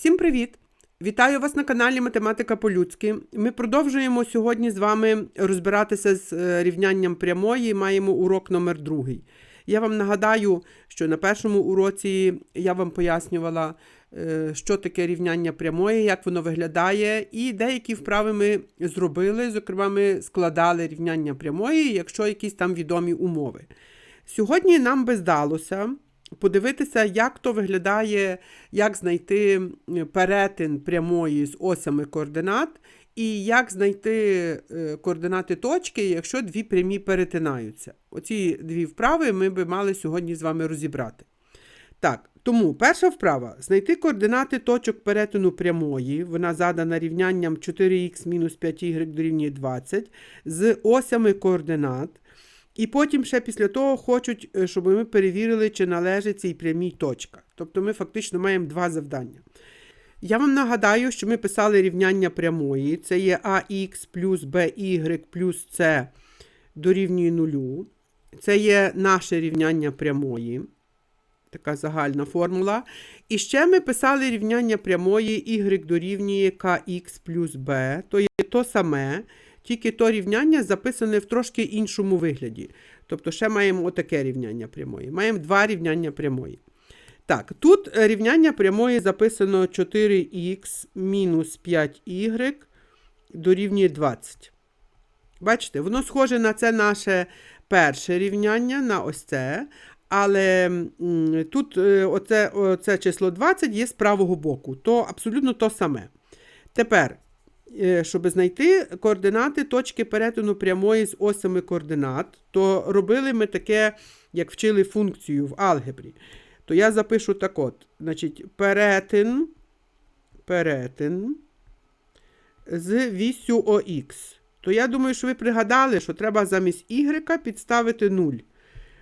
Всім привіт! Вітаю вас на каналі Математика по-людськи. Ми продовжуємо сьогодні з вами розбиратися з е, рівнянням прямої. Маємо урок номер другий. Я вам нагадаю, що на першому уроці я вам пояснювала, е, що таке рівняння прямої, як воно виглядає, і деякі вправи ми зробили. Зокрема, ми складали рівняння прямої, якщо якісь там відомі умови. Сьогодні нам би здалося подивитися, як то виглядає, як знайти перетин прямої з осями координат, і як знайти е, координати точки, якщо дві прямі перетинаються. Оці дві вправи ми би мали сьогодні з вами розібрати. Так, тому перша вправа знайти координати точок перетину прямої. Вона задана рівнянням 4х мінус 5y дорівнює 20 з осями координат. І потім ще після того хочуть, е, щоб ми перевірили, чи належить цій прямій точка. Тобто ми фактично маємо два завдання. Я вам нагадаю, що ми писали рівняння прямої. Це є ax плюс by плюс c дорівнює нулю. Це є наше рівняння прямої. Така загальна формула. І ще ми писали рівняння прямої y дорівнює kx плюс b. То є то саме, тільки то рівняння записане в трошки іншому вигляді. Тобто ще маємо отаке рівняння прямої. Маємо два рівняння прямої. Так, тут рівняння прямої записано 4х мінус 5y дорівнює 20. Бачите, воно схоже на це наше перше рівняння, на ось це. Але тут е, оце, оце число 20 є з правого боку. То абсолютно то саме. Тепер, щоб знайти координати точки перетину прямої з осями координат, то робили ми таке, як вчили функцію в алгебрі. То я запишу так от. Значить, перетин, перетин з вісю ОХ. То я думаю, що ви пригадали, що треба замість y підставити 0.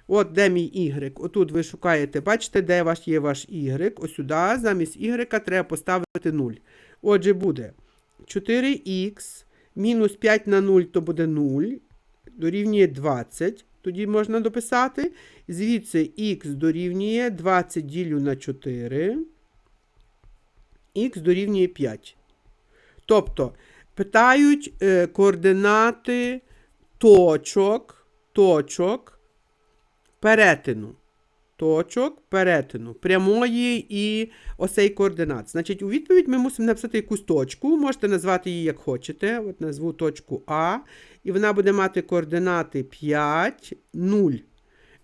От де мій y. Отут ви шукаєте, бачите, де ваш є ваш y. Ось сюди, замість y треба поставити 0. Отже, буде 4х мінус 5 на 0 то буде 0. Дорівнює 20. Тоді можна дописати. Звідси х дорівнює 20 ділю на 4. Х дорівнює 5. Тобто, питають е, координати точок, точок перетину. Точок перетину прямої і осей координат. Значить, у відповідь ми мусимо написати якусь точку. Можете назвати її як хочете. От назву точку А. І вона буде мати координати 5, 0.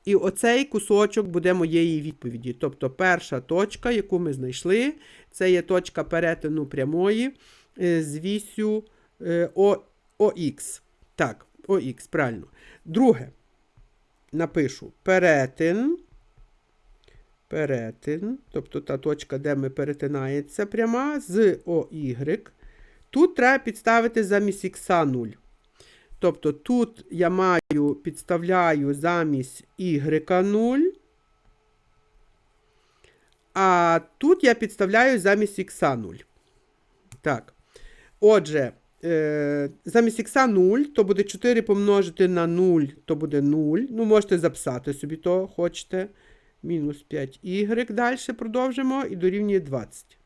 І оцей кусочок буде моєї відповіді. Тобто перша точка, яку ми знайшли, це є точка перетину прямої е, з вісю е, ОХ. Так, ОХ, правильно. Друге. Напишу перетин. Перетин, тобто та точка, де ми перетинається пряма з ОY. Тут треба підставити замість х 0. Тобто тут я маю, підставляю замість y 0. А тут я підставляю замість х 0. Так. Отже, е, замість х 0, то буде 4 помножити на 0, то буде 0. Ну, можете записати собі то, хочете. Мінус 5y. Далі продовжимо і дорівнює 20.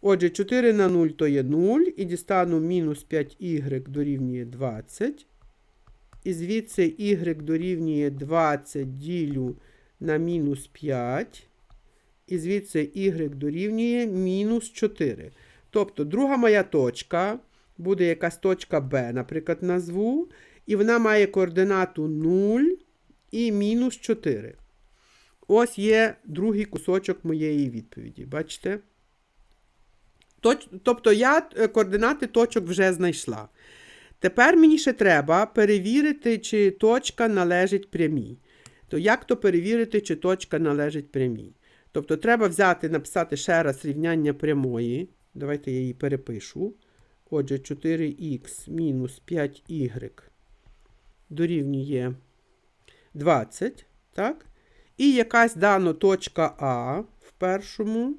Отже, 4 на 0 то є 0. І дістану мінус 5y дорівнює 20. І звідси y дорівнює 20 ділю на мінус 5. І звідси y дорівнює мінус 4. Тобто, друга моя точка буде якась точка B, наприклад, назву. І вона має координату 0 і мінус 4. Ось є другий кусочок моєї відповіді. Бачите? Тобто я е, координати точок вже знайшла. Тепер мені ще треба перевірити, чи точка належить прямій. То як то перевірити, чи точка належить прямій? Тобто треба взяти, написати ще раз рівняння прямої. Давайте я її перепишу. Отже, 4х мінус 5y дорівнює 20. Так? І якась дана точка А в першому.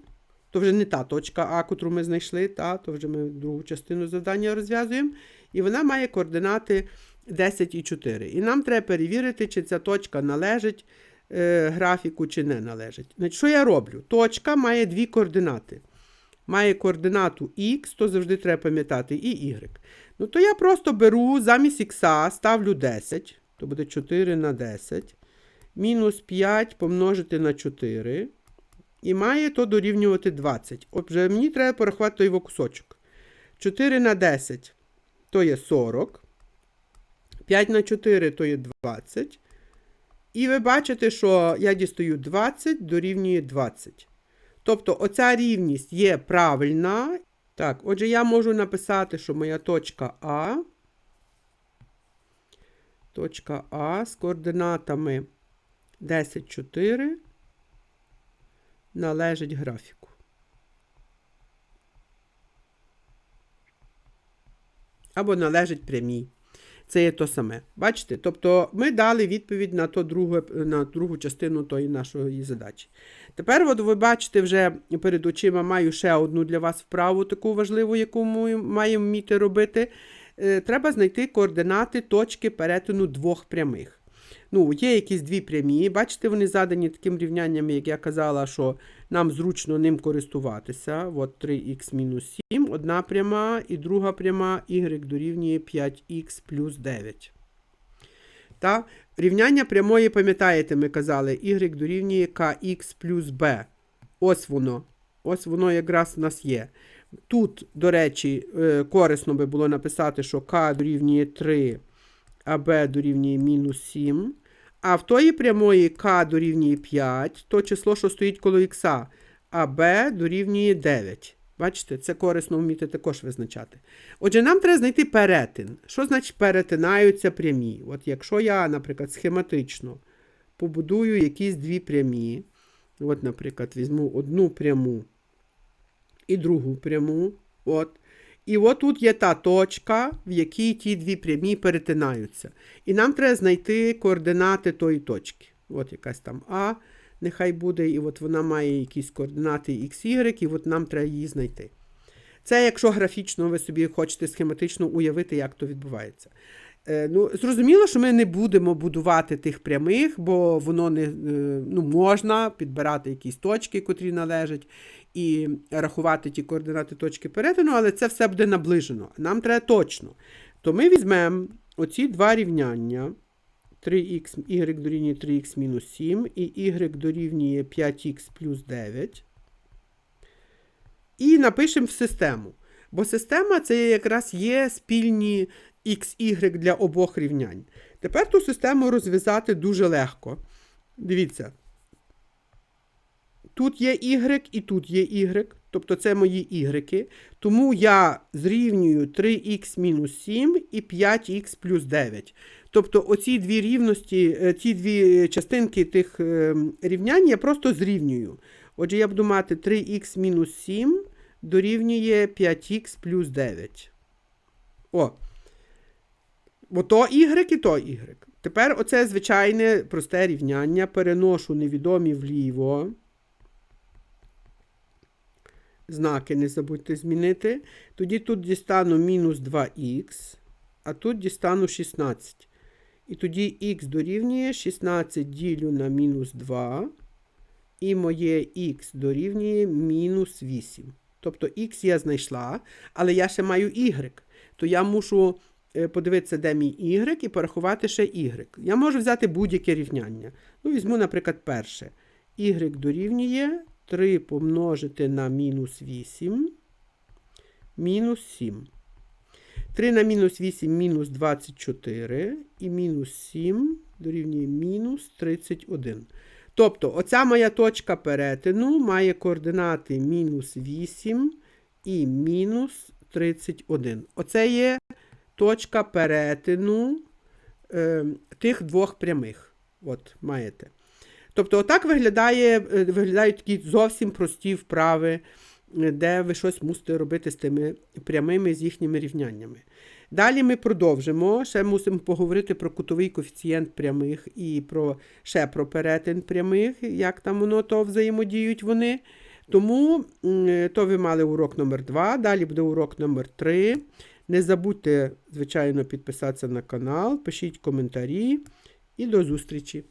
То вже не та точка А, яку ми знайшли, та, то вже ми другу частину завдання розв'язуємо. І вона має координати 10 і 4. І нам треба перевірити, чи ця точка належить е, графіку, чи не належить. Значить, Що я роблю? Точка має дві координати. має координату х, то завжди треба пам'ятати і y. Ну, то я просто беру замість х ставлю 10, то буде 4 на 10. Мінус 5 помножити на 4. І має то дорівнювати 20. Отже, мені треба порахувати той його кусочок. 4 на 10 то є 40. 5 на 4 то є 20. І ви бачите, що я дістаю 20 дорівнює 20. Тобто оця рівність є правильна. Так, отже, я можу написати, що моя точка А. Точка А з координатами 10, 4 належить графіку. Або належить прямій. Це є то саме. Бачите? Тобто ми дали відповідь на, то друге, на другу частину тої нашої задачі. Тепер, от ви бачите, вже перед очима маю ще одну для вас вправу, таку важливу, яку ми маємо вміти робити. Е, Треба знайти координати точки перетину двох прямих. Ну, є якісь дві прямі. Бачите, вони задані таким рівнянням, як я казала, що нам зручно ним користуватися. От 3х мінус 7, одна пряма і друга пряма y дорівнює 5х плюс 9. Та? Рівняння прямої, пам'ятаєте, ми казали, y дорівнює kx плюс b. Ось воно. Ось воно якраз у нас є. Тут, до речі, е, корисно би було написати, що k дорівнює 3, а b дорівнює мінус 7. А в тої прямої k дорівнює 5, то число, що стоїть коло х, а b дорівнює 9. Бачите, це корисно вміти також визначати. Отже, нам треба знайти перетин. Що значить перетинаються прямі? От якщо я, наприклад, схематично побудую якісь дві прямі, от, наприклад, візьму одну пряму і другу пряму. От. І от тут є та точка, в якій ті дві прямі перетинаються. І нам треба знайти координати тої точки. От якась там А, нехай буде, і от вона має якісь координати x, y, і от нам треба її знайти. Це якщо графічно ви собі хочете схематично уявити, як то відбувається. Е, ну, Зрозуміло, що ми не будемо будувати тих прямих, бо воно не е, ну, можна підбирати якісь точки, котрі належать, і рахувати ті координати точки перетину, але це все буде наближено. Нам треба точно. То ми візьмемо оці два рівняння. 3х, y дорівнює 3х мінус 7 і y дорівнює 5х плюс 9. І напишемо в систему. Бо система це якраз є спільні x, y для обох рівнянь. Тепер ту систему розв'язати дуже легко. Дивіться. Тут є y і тут є y, тобто це мої y. Тому я зрівнюю 3х мінус 7 і 5х плюс 9. Тобто оці дві рівності, е, ті дві частинки тих е, рівнянь я просто зрівнюю. Отже, я буду мати 3х мінус 7 дорівнює 5х плюс 9. О. Бо то y і то y. Тепер оце звичайне просте рівняння. Переношу невідомі вліво. Знаки не забудьте змінити. Тоді тут дістану мінус 2х, а тут дістану 16. І тоді х дорівнює 16 ділю на мінус 2. І моє х дорівнює мінус 8. Тобто х я знайшла, але я ще маю y. То я мушу подивитися, де мій y, і порахувати ще y. Я можу взяти будь-яке рівняння. Ну, візьму, наприклад, перше. y дорівнює 3 помножити на мінус 8, мінус 7. 3 на мінус 8 мінус 24 і мінус 7 дорівнює мінус 31. Тобто, оця моя точка перетину має координати мінус 8 і мінус 31. Оце є точка перетину е, тих двох прямих. От, маєте. Тобто, отак виглядає, е, виглядають такі зовсім прості вправи, е, де ви щось мусите робити з тими прямими, з їхніми рівняннями. Далі ми продовжимо. Ще мусимо поговорити про кутовий коефіцієнт прямих і про ще про перетин прямих, як там воно то взаємодіють вони. Тому то ви мали урок номер 2 далі буде урок номер 3 Не забудьте, звичайно, підписатися на канал, пишіть коментарі і до зустрічі!